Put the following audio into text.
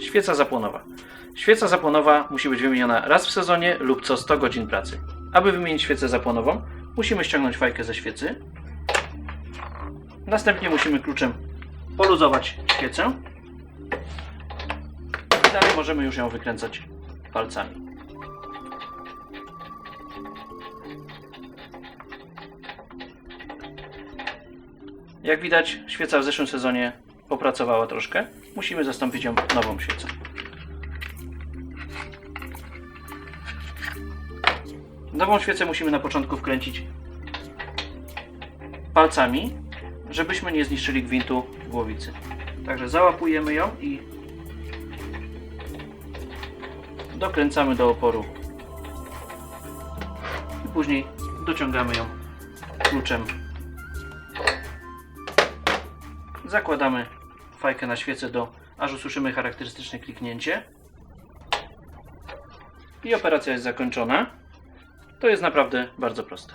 Świeca zapłonowa. Świeca zapłonowa musi być wymieniona raz w sezonie lub co 100 godzin pracy. Aby wymienić świecę zapłonową, musimy ściągnąć fajkę ze świecy. Następnie musimy kluczem poluzować świecę. I dalej możemy już ją wykręcać palcami. Jak widać, świeca w zeszłym sezonie popracowała troszkę. Musimy zastąpić ją nową świecą. Nową świecę musimy na początku wkręcić palcami, żebyśmy nie zniszczyli gwintu głowicy. Także załapujemy ją i dokręcamy do oporu. I później dociągamy ją kluczem. Zakładamy fajkę na świecę do aż usłyszymy charakterystyczne kliknięcie. I operacja jest zakończona. To jest naprawdę bardzo proste.